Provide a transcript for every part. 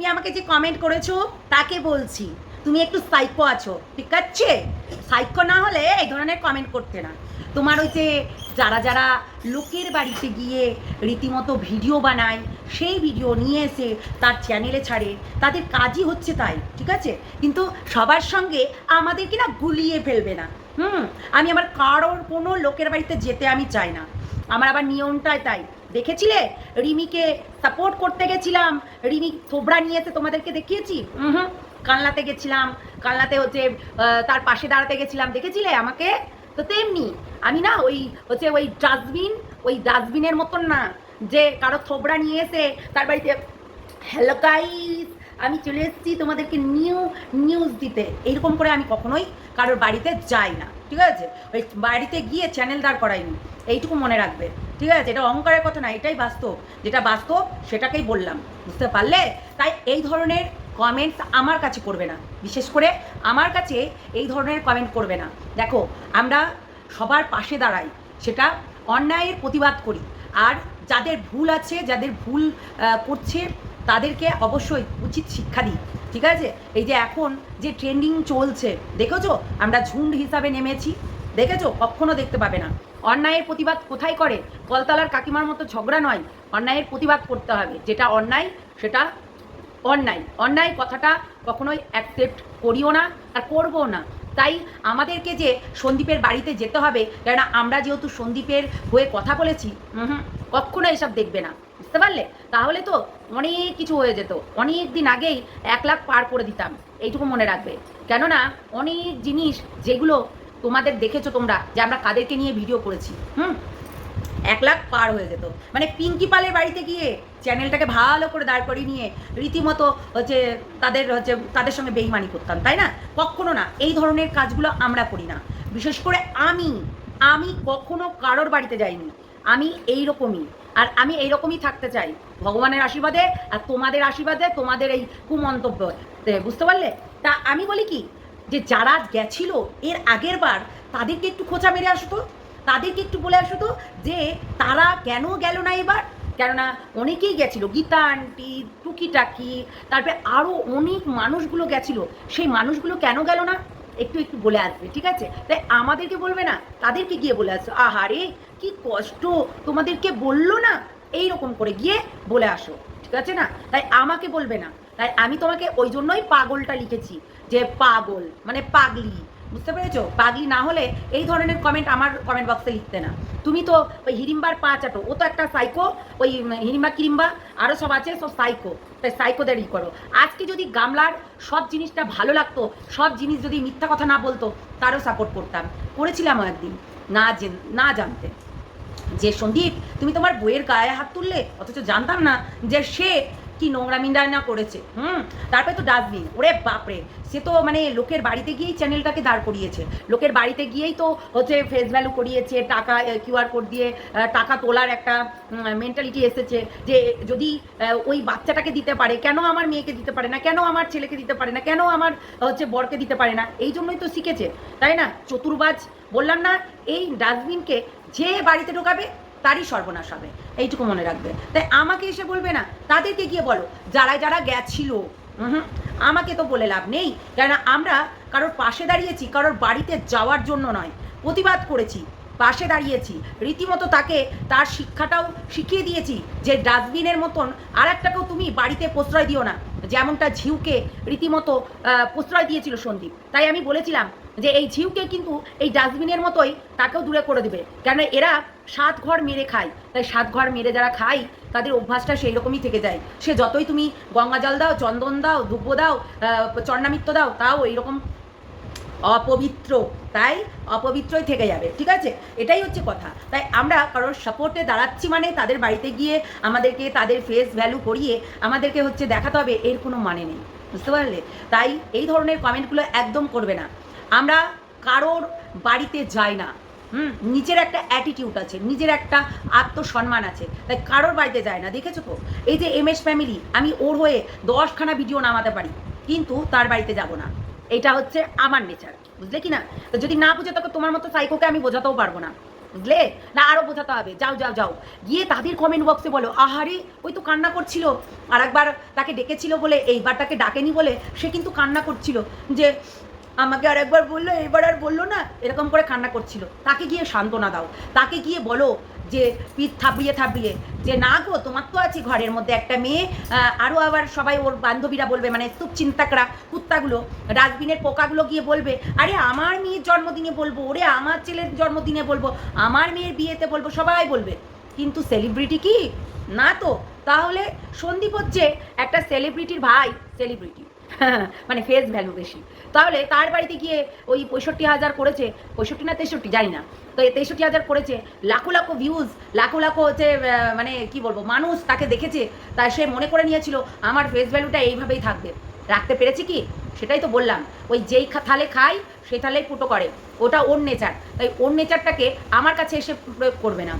তুমি আমাকে যে কমেন্ট করেছ, তাকে বলছি। তুমি একটু সাইকো আছো, ঠিক আছে? সাইকো না হলে এই ধরনের কমেন্ট করতে না। তোমার ওই যে যারা যারা লোকের বাড়িতে গিয়ে রীতিমতো ভিডিও বানায়, সেই ভিডিও নিয়ে এসে তার চ্যানেলে ছাড়ে, তাদের কাজই হচ্ছে তাই, ঠিক আছে? কিন্তু সবার সঙ্গে আমাদেরকে না গুলিয়ে ফেলবে না। হুম? আমি আমার কারোর কোনো লোকের বাড়িতে যেতে আমি চাই না। আমার আবার নিয়মটাই তাই। দেখেছিলে? রিমিকে সাপোর্ট করতে গেছিলাম। রিমি থোবড়া নিয়ে এসে তোমাদেরকে দেখিয়েছি? হুম। কানলাতে গেছিলাম। কানলাতে হচ্ছে তার পাশে দাঁড়াতে গেছিলাম। দেখেছিলে আমাকে? তো তেমনি, আমি না ওই হচ্ছে ওই ডাস্টবিন, ওই ডাস্টবিনের মতন না, যে কারও থোবড়া নিয়ে এসে তার বাড়িতে হ্যালো গাইস আমি চলে এসেছি তোমাদেরকে নিউ নিউজ দিতে। এইরকম করে আমি কখনোই কারোর বাড়িতে যাই না, ঠিক আছে? ওই বাড়িতে গিয়ে চ্যানেল দাঁড় করাইনি, এইটুকু মনে রাখবে, ঠিক আছে? এটা অহংকারের কথা না, এটাই বাস্তব। যেটা বাস্তব, সেটাকেই বললাম, বুঝতে পারলে? তাই এই ধরনের কমেন্টস আমার কাছে করবে না, বিশেষ করে আমার কাছে এই ধরনের কমেন্ট করবে না। দেখো, আমরা সবার পাশে দাঁড়াই, সেটা অন্যায়ের প্রতিবাদ করি, আর যাদের ভুল আছে, যাদের ভুল করছে তাদেরকে অবশ্যই উচিত শিক্ষা দিই, ঠিক আছে? এই যে এখন যে ট্রেন্ডিং চলছে, দেখেছ? আমরা ঝুন্ড হিসাবে নেমেছি, দেখেছ? কখনো দেখতে পাবে না। অন্যায়ের প্রতিবাদ কোথায় করে? কলতলার কাকিমার মতো ঝগড়া নয়, অন্যায়ের প্রতিবাদ করতে হবে। যেটা অন্যায়, সেটা অন্যায়। অন্যায় কথাটা কখনোই অ্যাকসেপ্ট করিও না আর করব না। তাই আমাদেরকে যে সন্দীপের বাড়িতে যেতে হবে, কেননা আমরা যেহেতু সন্দীপের হয়ে কথা বলেছি হুম, কখনো এসব দেখবে না। বুঝতে পারলে? তাহলে তো অনেক কিছু হয়ে যেত। অনেক দিন আগেই এক লাখ পার করে দিতাম, এইটুকু মনে রাখবে। কেননা অনেক জিনিস যেগুলো তোমাদের দেখেছ তোমরা, যে আমরা কাদেরকে নিয়ে ভিডিও করেছি, হুম? এক লাখ পার হয়ে যেত। মানে পিঙ্কি পালের বাড়িতে গিয়ে চ্যানেলটাকে ভালো করে দাঁড় করিয়ে নিয়ে রীতিমতো হচ্ছে তাদের হচ্ছে তাদের সঙ্গে বেইমানি করতাম, তাই না? কখনো না, এই ধরনের কাজগুলো আমরা করি না। বিশেষ করে আমি আমি কখনো কারোর বাড়িতে যাইনি। আমি এই রকমই আর আমি এই রকমই থাকতে চাই। ভগবানের আশীর্বাদে আর তোমাদের আশীর্বাদে তোমাদের এই কুমন্তব্য বুঝতে পারলে? তা আমি বলি কি, যে যারা গেছিল, এর আগের বার তাদেরকে একটু খোঁচা মেরে আসতো। তাদেরকে একটু বলে আসতো যে তারা কেন গেল না এবার? কেননা অনেকেই গেছিল, গীতা আন্টি, টুকিটাকি, তারপরে আরও অনেক মানুষগুলো গেছিল। সেই মানুষগুলো কেন গেল না? একটু একটু বলে আসবে, ঠিক আছে? তাই আমাদেরকে বলবে না, তাদেরকে গিয়ে বলে আসো। আহারে, কি কষ্ট, তোমাদেরকে বলল না? এই রকম করে গিয়ে বলে আসো, ঠিক আছে না? তাই আমাকে বলবে না। তাই আমি তোমাকে ওই জন্যই পাগলটা লিখেছি, যে পাগল মানে পাগলি। বুঝতে পেরেছ? পাগলি না হলে এই ধরনের কমেন্ট আমার কমেন্ট বক্সে লিখতে না। তুমি তো ওই হিরিম্বার পা চাটো, ও তো একটা সাইকো ওই হিরিম্বা কিরিম্বা আরও সব আছে, সব সাইকো তাই সাইকোদেরই করো। আজকে যদি গামলার সব জিনিসটা ভালো লাগতো, সব জিনিস যদি মিথ্যা কথা না বলতো, তারও সাপোর্ট করতাম। করেছিলাম একদিন, না না জানতে। যে সন্দীপ, তুমি তোমার বইয়ের গায়ে হাত তুললে, অথচ জানতাম না যে সে কি নোংরা মিন্ডা না করেছে, হুম? তারপরে তো ডাস্টবিন। ওরে বাপরে, সে তো মানে লোকের বাড়িতে গিয়েই চ্যানেলটাকে দাঁড় করিয়েছে। লোকের বাড়িতে গিয়েই তো হচ্ছে ফেস ভ্যালু করিয়েছে, টাকা কিউআর কোড দিয়ে টাকা তোলার একটা মেন্টালিটি এসেছে যে, যদি ওই বাচ্চাটাকে দিতে পারে, কেন আমার মেয়েকে দিতে পারে না? কেন আমার ছেলেকে দিতে পারে না? কেন আমার, হচ্ছে বরকে দিতে পারে না? এই জন্যই তো শিখেছে, তাই না? চতুর্বাজ, বললাম না, এই ডাস্টবিনকে যে বাড়িতে ঢোকাবে তারই সর্বনাশ হবে, এইটুকু মনে রাখবে। তাই আমাকে এসে বলবে না, তাদেরকে গিয়ে বলো, যারা যারা গেছিল। আমাকে তো বলে লাভ নেই, কেননা আমরা কারোর পাশে দাঁড়িয়েছি, কারোর বাড়িতে যাওয়ার জন্য নয়, প্রতিবাদ করেছি, পাশে দাঁড়িয়েছি, রীতিমতো তাকে তার শিক্ষাটাও শিখিয়ে দিয়েছি যে ডাস্টবিনের মতন আর একটাকেও তুমি বাড়িতে প্রশ্রয় দিও না, যেমনটা ঝিউকে রীতিমতো প্রশ্রয় দিয়েছিল সন্দীপ। তাই আমি বলেছিলাম যে এই ঝিউকে কিন্তু এই ডাস্টবিনের মতোই তাকেও দূরে করে দেবে কেন এরা সাত ঘর মেরে খায়। তাই সাত ঘর মেরে যারা খায়, তাদের অভ্যাসটা সেই রকমই থেকে যায়। সে যতই তুমি গঙ্গা জল দাও, চন্দন দাও দুব্য দাও চন্নামিত্র দাও, তাও এইরকম অপবিত্র। তাই অপবিত্রই থেকে যাবে, ঠিক আছে? এটাই হচ্ছে কথা। তাই আমরা কারোর সাপোর্টে দাঁড়াচ্ছি মানে তাদের বাড়িতে গিয়ে আমাদেরকে তাদের ফেস ভ্যালু করিয়ে আমাদেরকে হচ্ছে দেখাতে হবে, এর কোনো মানে নেই। বুঝতে পারলে? তাই এই ধরনের কমেন্টগুলো একদম করবে না। আমরা কারোর বাড়িতে যাই না। হুম, নিজের একটা অ্যাটিটিউড আছে, নিজের একটা আত্মসম্মান আছে। তাই কারোর বাড়িতে যায় না, দেখেছ তো? এই যে এম এস ফ্যামিলি আমি ওর হয়ে দশখানা ভিডিও নামাতে পারি, কিন্তু তার বাড়িতে যাব না। এটা হচ্ছে আমার নেচার বুঝলে কি না তো যদি না বুঝে তখন তোমার মতো সাইকোকে আমি বোঝাতেও পারব না, বুঝলে? না আরও বোঝাতে হবে। যাও যাও যাও। গিয়ে তাদের কমেন্ট বক্সে বলো, আহারে, ওই তো কান্না করছিল। আর একবার তাকে ডেকেছিল বলে, এইবার তাকে ডাকেনি বলে সে কিন্তু কান্না করছিল যে আমাকে আর একবার বলল, এবার আর বলল না, এরকম করে কান্না করছিল। তাকে গিয়ে সান্ত্বনা দাও। তাকে গিয়ে বলো যে, পিঠ থাপিয়ে থাপিয়ে, যে, না গো, তোমার তো আছে ঘরের মধ্যে। একটা মেয়ে আরও আবার সবাই ওর বান্ধবীরা বলবে মানে খুব চিন্তাকরা, কুত্তাগুলো ডাস্টবিনের পোকাগুলো গিয়ে বলবে, আরে, আমার মেয়ের জন্মদিনে বলব, ওরে, আমার ছেলের জন্মদিনে বলব, আমার মেয়ের বিয়েতে বলব, সবাই বলবে। কিন্তু সেলিব্রিটি কি? না তো। তাহলে সন্দীপ হচ্ছে একটা সেলিব্রিটির ভাই সেলিব্রিটি মানে ফেস ভ্যালু বেশি। তাহলে তার বাড়িতে গিয়ে ওই পঁয়ষট্টি হাজার করেছে, পঁয়ষট্টি না তেষট্টি, জানি না। তো এই তেষট্টি হাজার করেছে, লাখো লাখো ভিউজ লাখো লাখো হচ্ছে মানে কি বলব, মানুষ তাকে দেখেছে, তা সে মনে করে নিয়েছিল, আমার ফেস ভ্যালুটা এইভাবেই থাকবে। রাখতে পেরেছি কি? সেটাই তো বললাম। ওই যেই থালে খাই সেই থালেই ফুটো করে। ওটা ওর নেচার তাই ওর নেচারটাকে আমার কাছে এসে প্রয়োগ করবে না।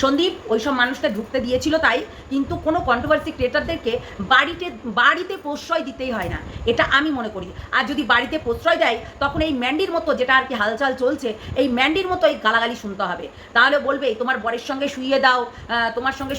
সন্দীপ ওইসব মানুষটা ঢুকতে দিয়েছিল তাই কিন্তু কোনো কন্ট্রোভার্সি ক্রিয়েটারদেরকে বাড়িতে বাড়িতে প্রশ্রয় দিতেই হয় না। এটা আমি মনে করি। আর যদি বাড়িতে প্রশ্রয় দেয়, তখন এই ম্যান্ডির মতো যেটা আর কি হালচাল চলছে, এই ম্যান্ডির মতো এই গালাগালি শুনতে হবে। তাহলে বলবে তোমার বরের সঙ্গে শুইয়ে দাও তোমার সঙ্গে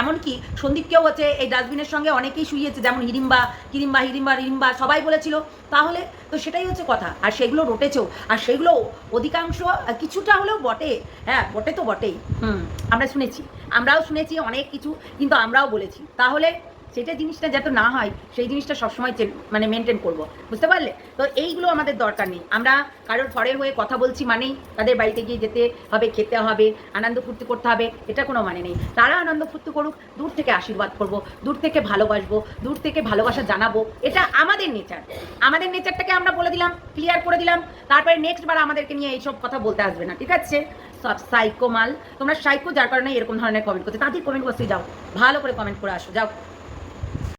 এমনকি সন্দীপকেও হচ্ছে এই ডাস্টবিনের সঙ্গে অনেকেই শুইয়েছে, যেমন হিরিম্বা হিরিম্বা হিরিম্বা হিরিম্বা সবাই বলেছিল। তাহলে তো সেটাই হচ্ছে কথা। আর সেগুলো রটেছেও। আর সেগুলো অধিকাংশ, কিছুটা হলেও বটে। হ্যাঁ বটে তো বটেই। হুম। আমরা শুনেছি, আমরাও শুনেছি অনেক কিছু, কিন্তু আমরাও বলেছি। তাহলে সেটা জিনিসটা যাতে না হয়, সেই জিনিসটা সবসময় মানে মেনটেন করব। বুঝতে পারলে? তো এইগুলো আমাদের দরকার নেই। আমরা কারোর ঘরের হয়ে কথা বলছি মানেই তাদের বাড়িতে গিয়ে যেতে হবে, খেতে হবে, আনন্দ ফুর্তি করতে হবে, এটা কোনো মানে নেই। তারা আনন্দ ফুর্তি করুক, দূর থেকে আশীর্বাদ করব, দূর থেকে ভালোবাসবো, দূর থেকে ভালোবাসা জানাব, এটা আমাদের নেচার। আমাদের নেচারটাকে আমরা বলে দিলাম ক্লিয়ার করে দিলাম, তারপরে নেক্সট বার আমাদেরকে নিয়ে এইসব কথা বলতে আসবে না, ঠিক আছে? সাইকো মাল। তোমরা সাইকো যার কারণে এরকম ধরনের কমেন্ট করছে তাদের কমেন্ট বসে যাও। ভালো করে কমেন্ট করে আসো। যাও।